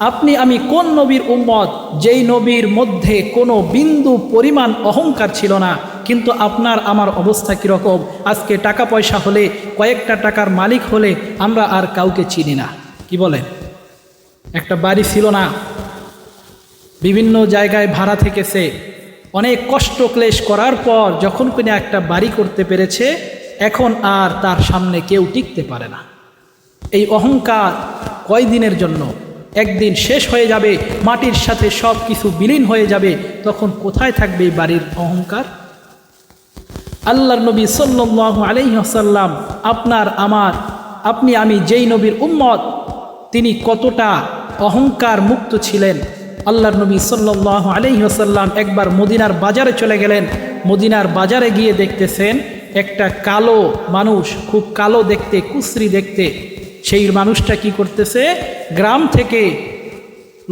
আপনি, আমি কোন নবীর উম্মত? যেই নবীর মধ্যে কোনো বিন্দু পরিমাণ অহংকার ছিল না, কিন্তু আপনার, আমার অবস্থা কীরকম? আজকে টাকা পয়সা হলে, কয়েকটা টাকার মালিক হলে আমরা আর কাউকে চিনি না। কি বলেন? একটা বাড়ি ছিল না। বিভিন্ন জায়গায় ভাড়া থেকেছে। অনেক কষ্ট ক্লেশ করার পর যখন কিনা একটা বাড়ি করতে পেরেছে, এখন আর তার সামনে কেউ টিকতে পারে না। এই অহংকার কয়দিনের জন্য? একদিন শেষ হয়ে যাবে, মাটির সাথে সব কিছু বিলীন হয়ে যাবে, তখন কোথায় থাকবে বাড়ির অহংকার? আল্লাহর নবী সাল্লাহ আলাইসাল্লাম আপনার, আমার, আপনি, আমি যেই নবীর উম্মত, তিনি কতটা অহংকার মুক্ত ছিলেন। আল্লাহর নবী সাল্লাহ আলাইসাল্লাম একবার মদিনার বাজারে চলে গেলেন। মদিনার বাজারে গিয়ে দেখতেছেন, একটা কালো মানুষ, খুব কালো দেখতে কুশ্রি দেখতে সেই মানুষটা কি করতেছে? গ্রাম থেকে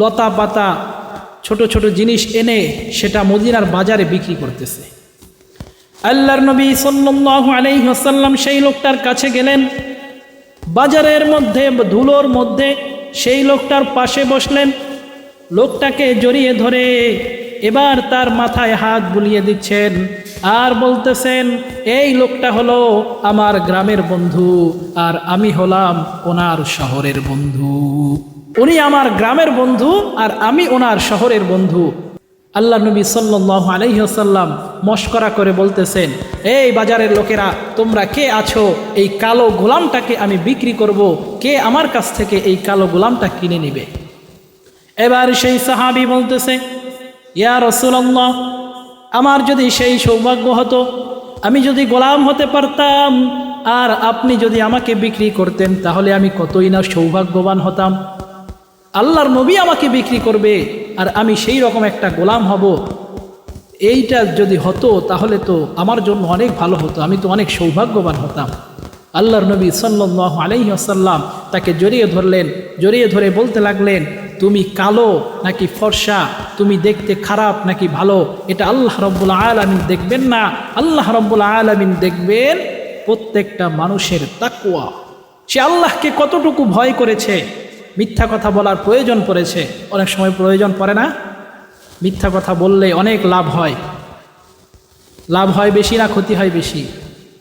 লতা পাতা ছোট ছোট জিনিস এনে সেটা মদিনার বাজারে বিক্রি করতেছে। আল্লাহর নবী সাল্লাল্লাহু আলাইহি ওয়াসাল্লাম সেই লোকটার কাছে গেলেন। বাজারের মধ্যে, ধুলোর মধ্যে সেই লোকটার পাশে বসলেন। লোকটাকে জড়িয়ে ধরে এবার তার মাথায় হাত বুলিয়ে দিচ্ছেন। আর বলতেছেন, এই লোকটা হলো আমার গ্রামের বন্ধু আর আমি হলাম ওনার শহরের বন্ধু। উনি আমার গ্রামের বন্ধু আর আমি ওনার শহরের বন্ধু। আল্লাহ নবী সাল্লাহ আলহিহাসাল্লাম মস্করা করে বলতেছেন, এই বাজারের লোকেরা, তোমরা কে আছো? এই কালো গোলামটাকে আমি বিক্রি করব। কে আমার কাছ থেকে এই কালো গোলামটা কিনে নিবে? এবার সেই সাহাবি বলতেছে, ইয়া রসুল্লাহ আমার যদি সেই সৌভাগ্য হতো, আমি যদি গোলাম হতে পারতাম, আর আপনি যদি আমাকে বিক্রি করতেন, তাহলে আমি কতই না সৌভাগ্যবান হতাম। আল্লাহর নবী আমাকে বিক্রি করবে, আর আমি সেই রকম একটা গোলাম হব। এইটা যদি হতো, তাহলে তো আমার জন্য অনেক ভালো হতো, আমি তো অনেক সৌভাগ্যবান হতাম। আল্লাহর নবী সাল্লাহ আলাইহি আসাল্লাম তাকে জড়িয়ে ধরলেন, জড়িয়ে ধরে বলতে লাগলেন, তুমি কালো নাকি ফর্সা? তুমি দেখতে খারাপ নাকি ভালো, এটা আল্লাহ রব্বুল আলমিন দেখবেন না। আল্লাহ রব্বুল আলমিন দেখবেন প্রত্যেকটা মানুষের তাকুয়া সে আল্লাহকে কতটুকু ভয় করেছে, মিথ্যা কথা বলার প্রয়োজন পড়েছে। অনেক সময় প্রয়োজন পড়ে না? মিথ্যা কথা বললে অনেক লাভ হয়। লাভ হয় বেশি না ক্ষতি হয় বেশি?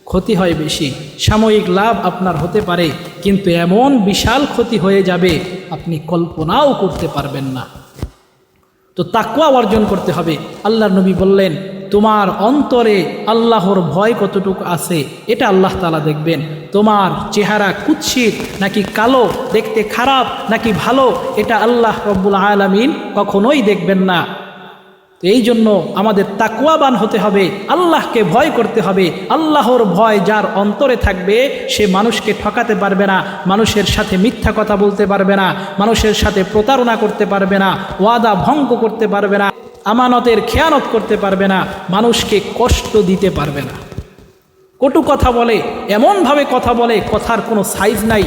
ক্ষতি হয় বেশি। সাময়িক লাভ আপনার হতে পারে, কিন্তু এমন বিশাল ক্ষতি হয়ে যাবে, আপনি কল্পনাও করতে পারবেন না। তো তাকুয়া অর্জন করতে হবে। আল্লাহ নবী বললেন, তোমার অন্তরে আল্লাহর ভয় কতটুকু আছে, এটা আল্লাহ তালা দেখবেন। তোমার চেহারা কুৎসিত নাকি কালো, দেখতে খারাপ নাকি ভালো, এটা আল্লাহ রব্বুল আলমিন কখনোই দেখবেন না। এই জন্য আমাদের তাকুয়াবান হতে হবে, আল্লাহকে ভয় করতে হবে। আল্লাহর ভয় যার অন্তরে থাকবে, সে মানুষকে ঠকাতে পারবে না, মানুষের সাথে মিথ্যা কথা বলতে পারবে না, মানুষের সাথে প্রতারণা করতে পারবে না, ওয়াদা ভঙ্গ করতে পারবে না, আমানতের খেয়ানত করতে পারবে না, মানুষকে কষ্ট দিতে পারবে না। কটু কথা বলে, এমনভাবে কথা বলে, কথার কোনো সাইজ নাই।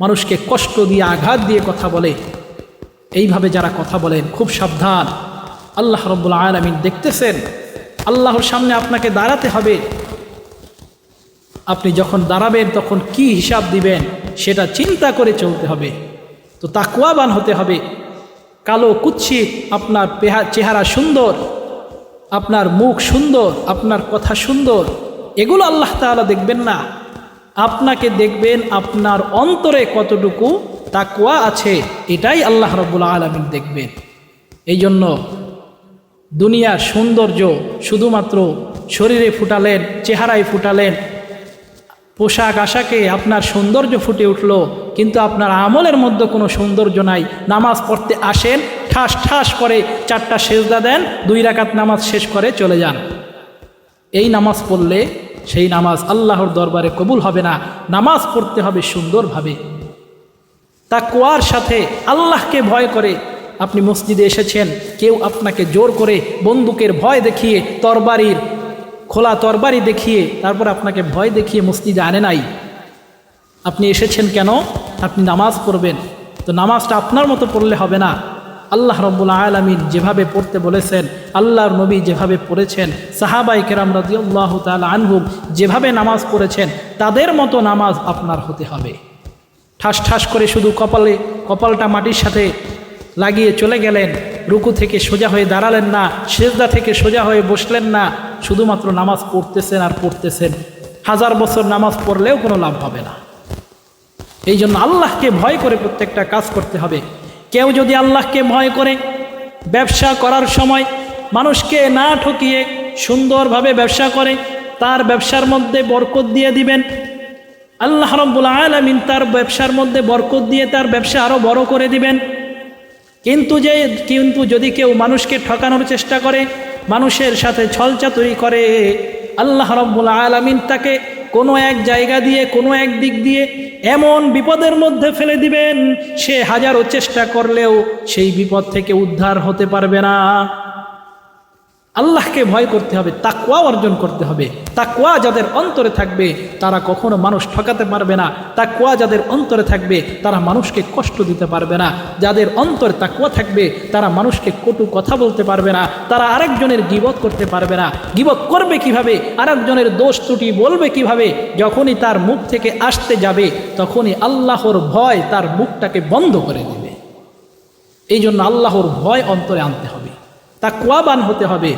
মানুষকে কষ্ট দিয়ে আঘাত দিয়ে কথা বলে। এইভাবে যারা কথা বলেন, খুব সাবধান। আল্লাহ রব্বুল আলমিন দেখতেছেন, আল্লাহর সামনে আপনাকে দাঁড়াতে হবে। আপনি যখন দাঁড়াবেন, তখন কি হিসাব দিবেন সেটা চিন্তা করে চলতে হবে। তো তাকুয়াবান হতে হবে। কালো কুচ্ছিত আপনার চেহারা সুন্দর, আপনার মুখ সুন্দর, আপনার কথা সুন্দর, এগুলো আল্লাহ তাআলা দেখবেন না। আপনাকে দেখবেন আপনার অন্তরে কতটুকু তাকুয়া আছে, এটাই আল্লাহ রব্বুল আলমিন দেখবেন। এই জন্য দুনিয়ার সৌন্দর্য শুধুমাত্র শরীরে ফুটালেন, চেহারায় ফুটালেন। পোশাক আশাকে আপনার সৌন্দর্য ফুটে উঠল, কিন্তু আপনার আমলের মধ্যে কোনো সৌন্দর্য নাই। নামাজ পড়তে আসেন, ঠাস ঠাস করে চারটা সেজদা দেন, দুই রাকাত নামাজ শেষ করে চলে যান। এই নামাজ পড়লে সেই নামাজ আল্লাহর দরবারে কবুল হবে না, নামাজ পড়তে হবে সুন্দরভাবে। তা কোয়ার সাথে আল্লাহকে ভয় করে আপনি মসজিদে এসেছেন, কেউ আপনাকে জোর করে বন্দুকের ভয় দেখিয়ে তরবারির খোলা তরবারি দেখিয়ে তারপর আপনাকে ভয় দেখিয়ে মসজিদে আনে নাই। আপনি এসেছেন কেন? আপনি নামাজ পড়বেন। তো নামাজটা আপনার মতো পড়লে হবে না। আল্লাহ রব্বুল আলমিন যেভাবে পড়তে বলেছেন, আল্লাহর নবী যেভাবে পড়েছেন সাহাবাই কেরাম রাজিউল্লাহ তাল আনহুম যেভাবে নামাজ পড়েছেন, তাদের মতো নামাজ আপনার হতে হবে। ঠাস ঠাস করে শুধু কপালে, কপালটা মাটির সাথে লাগিয়ে চলে গেলেন। রুকু থেকে সোজা হয়ে দাঁড়ালেন না, সেজদা থেকে সোজা হয়ে বসলেন না। শুধুমাত্র নামাজ পড়তেছেন আর পড়তেছেন। হাজার বছর নামাজ পড়লেও কোনো লাভ হবে না। এই জন্য আল্লাহকে ভয় করে প্রত্যেকটা কাজ করতে হবে। কেউ যদি আল্লাহকে ভয় করে, ব্যবসা করার সময় মানুষকে না ঠকিয়ে সুন্দরভাবে ব্যবসা করে, তার ব্যবসার মধ্যে বরকত দিয়ে দিবেন। আল্লাহ রব্বুল আলমিন তার ব্যবসার মধ্যে বরকত দিয়ে তার ব্যবসা আরও বড় করে দিবেন। কিন্তু যে, কিন্তু যদি কেউ মানুষকে ঠকানোর চেষ্টা করে, মানুষের সাথে ছলচাতুরি করে, আল্লাহ রব্বুল আলমিন তাকে কোনো এক জায়গা দিয়ে, কোনো এক দিক দিয়ে এমন বিপদের মধ্যে ফেলে দিবেন, সে হাজারো চেষ্টা করলেও সেই বিপদ থেকে উদ্ধার হতে পারবে না। আল্লাহকে ভয় করতে হবে তাকুয়া অর্জন করতে হবে। তাকুয়া যাদের অন্তরে থাকবে, তারা কখনো মানুষ ঠকাতে পারবে না। তাকুয়া যাদের অন্তরে থাকবে, তারা মানুষকে কষ্ট দিতে পারবে না। যাদের অন্তরে তাকুয়া থাকবে, তারা মানুষকে কটু কথা বলতে পারবে না। তারা আরেকজনের গিবত করতে পারবে না। গিবত করবে কীভাবে? আরেকজনের দোষ ত্রুটি বলবে কীভাবে? যখনই তার মুখ থেকে আসতে যাবে, তখনই আল্লাহর ভয় তার মুখটাকে বন্ধ করে দেবে। এই জন্য আল্লাহর ভয় অন্তরে আনতে হবে। তা কোয়াবান হতে হবে।